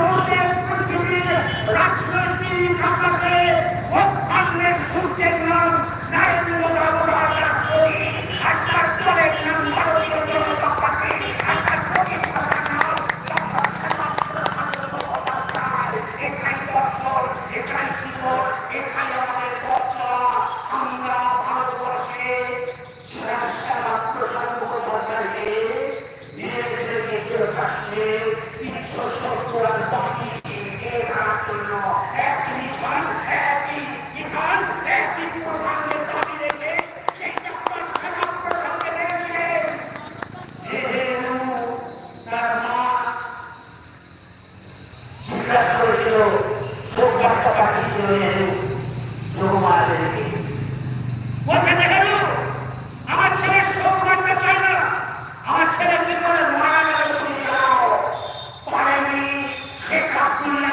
মুহূর্তের পৃথিবীর রাজনৈতিক আকাশে অভ্যান্নের সূর্যের নাম আমার ছেলের শোক মারতে চায় আমার ছেলে কি করে? মারা গেল তুমি যাও পারেনি শেখ আব্দুল্লাহ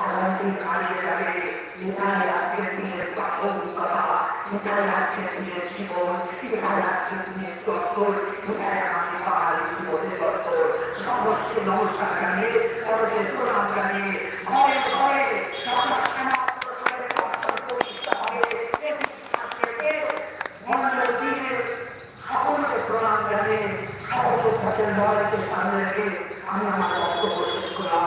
প্রধানমন্ত্রীর কাজে যাবে এটাই আজকের দিনের পাথর কথা এটাই আজকের দিনের জীবন এটাই আজকের দিনের দপ্তর এটাই আমি আমার বক্তব্য শেষ করলাম